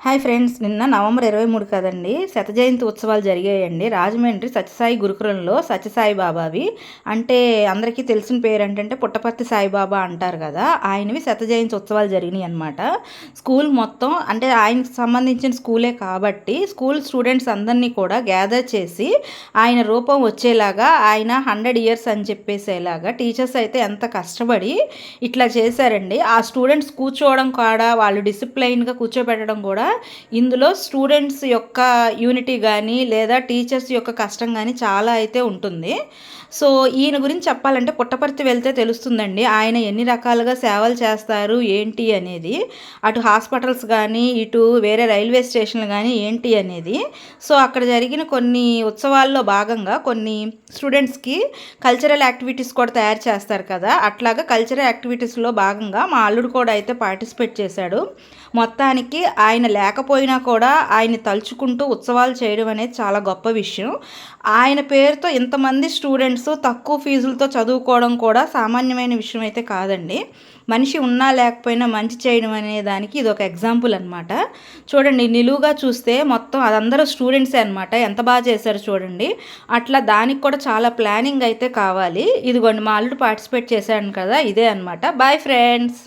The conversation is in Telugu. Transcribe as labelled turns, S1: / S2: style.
S1: హాయ్ ఫ్రెండ్స్ నిన్న నవంబర్ ఇరవై మూడు కదండి శత జయంతి ఉత్సవాలు జరిగాయండి. రాజమండ్రి సత్యసాయి గురుకులంలో సత్యసాయి బాబావి. అంటే అందరికీ తెలిసిన పేరు ఏంటంటే పుట్టపర్తి సాయిబాబా అంటారు కదా ఆయనవి శత జయంతి ఉత్సవాలు జరిగినాయి అనమాట స్కూల్ మొత్తం అంటే ఆయనకు సంబంధించిన స్కూలే కాబట్టి స్కూల్ స్టూడెంట్స్ అందరినీ కూడా గ్యాదర్ చేసి ఆయన రూపం వచ్చేలాగా ఆయన హండ్రెడ్ ఇయర్స్ అని చెప్పేసేలాగా టీచర్స్ అయితే ఎంత కష్టపడి ఇట్లా చేశారండి. ఆ స్టూడెంట్స్ కూర్చోవడం కూడా వాళ్ళు డిసిప్లైన్గా కూర్చోబెట్టడం కూడా ఇందులో స్టూడెంట్స్ యొక్క యూనిటీ కానీ లేదా టీచర్స్ యొక్క కష్టం కానీ చాలా అయితే ఉంటుంది. సో ఈయన గురించి చెప్పాలంటే పుట్టపర్తి వెళ్తే తెలుస్తుందండి. ఆయన ఎన్ని రకాలుగా సేవలు చేస్తారు ఏంటి అనేది. అటు హాస్పిటల్స్ కానీ ఇటు వేరే రైల్వే స్టేషన్లు కానీ ఏంటి అనేది. సో అక్కడ జరిగిన కొన్ని ఉత్సవాల్లో భాగంగా కొన్ని స్టూడెంట్స్కి కల్చరల్ యాక్టివిటీస్ కూడా తయారు చేస్తారు కదా. అట్లాగా కల్చరల్ యాక్టివిటీస్లో భాగంగా మా అల్లుడు కూడా అయితే పార్టిసిపేట్ చేశాడు. మొత్తానికి ఆయన లేకపోయినా కూడా ఆయన తలుచుకుంటూ ఉత్సవాలు చేయడం అనేది చాలా గొప్ప విషయం. ఆయన పేరుతో ఇంతమంది స్టూడెంట్స్ తక్కువ ఫీజులతో చదువుకోవడం కూడా సామాన్యమైన విషయం అయితే కాదండి. మనిషి ఉన్నా లేకపోయినా మంచి చేయడం అనే దానికి ఇది ఒక ఎగ్జాంపుల్ అనమాట చూడండి నిలువుగా చూస్తే మొత్తం అదందరూ స్టూడెంట్సే అనమాట ఎంత బాగా చేశారు చూడండి. అట్లా దానికి కూడా చాలా ప్లానింగ్ అయితే కావాలి. ఇదిగోండి మా ఆల్రెడీ పార్టిసిపేట్ చేశాను కదా ఇదే అనమాట బాయ్ ఫ్రెండ్స్!